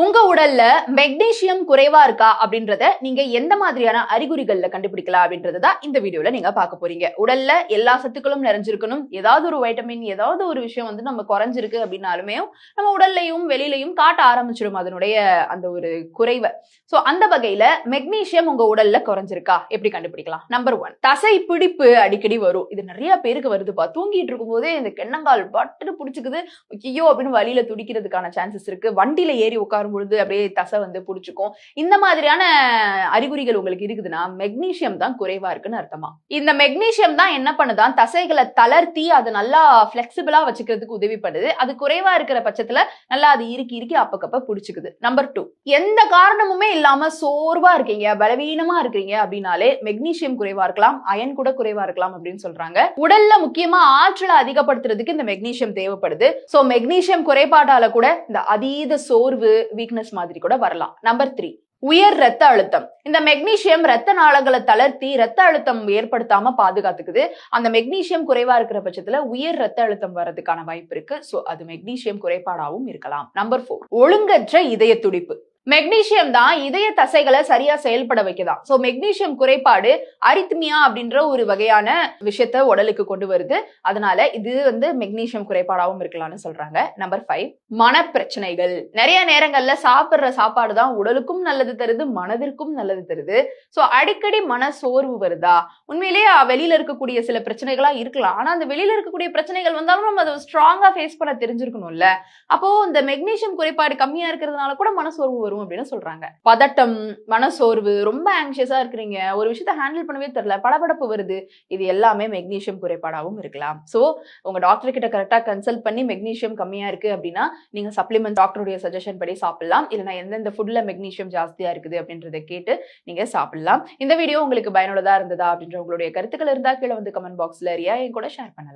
உங்க உடல்ல மெக்னீசியம் குறைவா இருக்கா அப்படின்றத நீங்க எந்த மாதிரியான அறிகுறிகள்ல கண்டுபிடிக்கலாம் அப்படின்றது தான் இந்த வீடியோல நீங்க பார்க்க போறீங்க. உடல்ல எல்லா சத்துக்களும் நிறைஞ்சிருக்கணும். ஏதாவது ஒரு வைட்டமின் ஏதாவது ஒரு விஷயம் வந்து நம்ம குறைஞ்சிருக்கு அப்படின்னாலுமே நம்ம உடல்லையும் வெளியிலையும் காட்ட ஆரம்பிச்சிடும் அதனுடைய அந்த ஒரு குறைவை. சோ அந்த வகையில மெக்னீசியம் உங்க உடல்ல குறைஞ்சிருக்கா? எப்படி கண்டுபிடிக்கலாம்? நம்பர் ஒன் தசை பிடிப்பு அடிக்கடி வரும். இது நிறைய பேருக்கு வருதுப்பா தூங்கிட்டு இருக்கும் போதே இந்த கெண்ணங்கால் பட்டுன்னு பிடிச்சிக்குது. ஐயோ அப்படின்னு வழியில துடிக்கிறதுக்கான சான்சஸ் இருக்கு. வண்டியில ஏறி உட்காரும் பொழுது அப்படியே தசை வந்து பிடிச்சிக்கும். இந்த மாதிரியான அறிகுறிகள் உங்களுக்கு இருக்குதுன்னா மெக்னீஷியம் தான் குறைவா இருக்குன்னு அர்த்தமா? இந்த மெக்னீஷியம் தான் என்ன பண்ணுதான் தசைகளை தளர்த்தி அதை நல்லா பிளெக்சிபிளா வச்சுக்கிறதுக்கு உதவி பண்ணுது. அது குறைவா இருக்கிற பட்சத்துல நல்லா அது இறுக்கி இறுக்கி அப்பக்கப்ப பிடிச்சிக்குது. நம்பர் டூ எந்த காரணமுமே இல்லாம சோர்வா இருக்கீங்க பலவீனமா இருக்கீங்க அப்படின்னாலே மெக்னீஷியம் குறைவா இருக்கலாம் அயன் கூட குறைவா இருக்கலாம் அப்படின்னு சொல்றாங்க. உடல்ல முக்கியமா ஆற்றலை அதிகப்படுத்துறதுக்கு இந்த மெக்னீஷியம் தேவைப்படுது. சோ மெக்னீசியம் குறைபாடால கூட இந்த அதீத சோர்வு வீக்னஸ் மாதிரி கூட வரலாம். நம்பர் த்ரீ உயர் ரத்த அழுத்தம். இந்த மெக்னீசியம் ரத்த நாளங்களை தளர்த்தி ரத்த அழுத்தம் ஏற்படுத்தாம பாதுகாத்துக்குது. அந்த மெக்னீசியம் குறைவா இருக்கிற பட்சத்துல உயர் ரத்த அழுத்தம் வர்றதுக்கான வாய்ப்பு இருக்கு. சோ அது மெக்னீசியம் குறைபாடாகவும் இருக்கலாம். நம்பர் ஃபோர் ஒழுங்கற்ற இதய துடிப்பு மெக்னீசியம் தான் இதய தசைகளை சரியா செயல்பட வைக்கதான் சோ மெக்னீஷியம் குறைபாடு அரித்மியா அப்படின்ற ஒரு வகையான விஷயத்த உடலுக்கு கொண்டு வருது. அதனால இது வந்து மெக்னீஷியம் குறைபாடாகவும் இருக்கலாம்னு சொல்றாங்க. நம்பர் ஃபைவ் மனப்பிரச்சனைகள். நிறைய நேரங்கள்ல சாப்பிடுற சாப்பாடு தான் உடலுக்கும் நல்லது தருது மனதிற்கும் நல்லது தருது. சோ அடிக்கடி மன சோர்வு வருதா? உண்மையிலேயே வெளியில இருக்கக்கூடிய சில பிரச்சனைகளா இருக்கலாம். ஆனா அந்த வெளியில இருக்கக்கூடிய பிரச்சனைகள் வந்தாலும் நம்ம அதை ஸ்ட்ராங்கா ஃபேஸ் பண்ண தெரிஞ்சிருக்கணும்ல. அப்போ இந்த மெக்னீசியம் குறைபாடு கம்மியா இருக்கிறதுனால கூட மனசோர்வு வரும். அப்படின்னு சொல்றாங்க. பதட்டம் மனசோர்வு ரொம்ப ஆங்ஷியஸா இருக்கிறீங்க. ஒரு விஷயத்த ஹேண்டில் பண்ணவே தெரியல. படபடப்பு வருது. இது எல்லாமே மெக்னீஷியம் குறைபாடாகவும் இருக்கலாம். சோ உங்க டாக்டர் கிட்ட கரெக்டா கன்சல்ட் பண்ணி மெக்னீஷியம் கம்மியா இருக்கு அப்படின்னா நீங்க சப்ளிமெண்ட் டாக்டருடைய சஜஷன் படி சாப்பிடலாம். இல்லைன்னா எந்தெந்த ஃபுட்ல மெக்னீஷியம் ஜாஸ்தியா இருக்குது அப்படின்றத கேட்டு நீங்க சாப்பிடலாம். இந்த வீடியோ உங்களுக்கு பயனுள்ளதா இருந்ததா அப்படின்ற உங்களுடைய கருத்துக்கள் இருந்தா கீழே வந்து கமெண்ட் பாக்ஸ்ல ரியா என் கூட ஷேர் பண்ணலாம்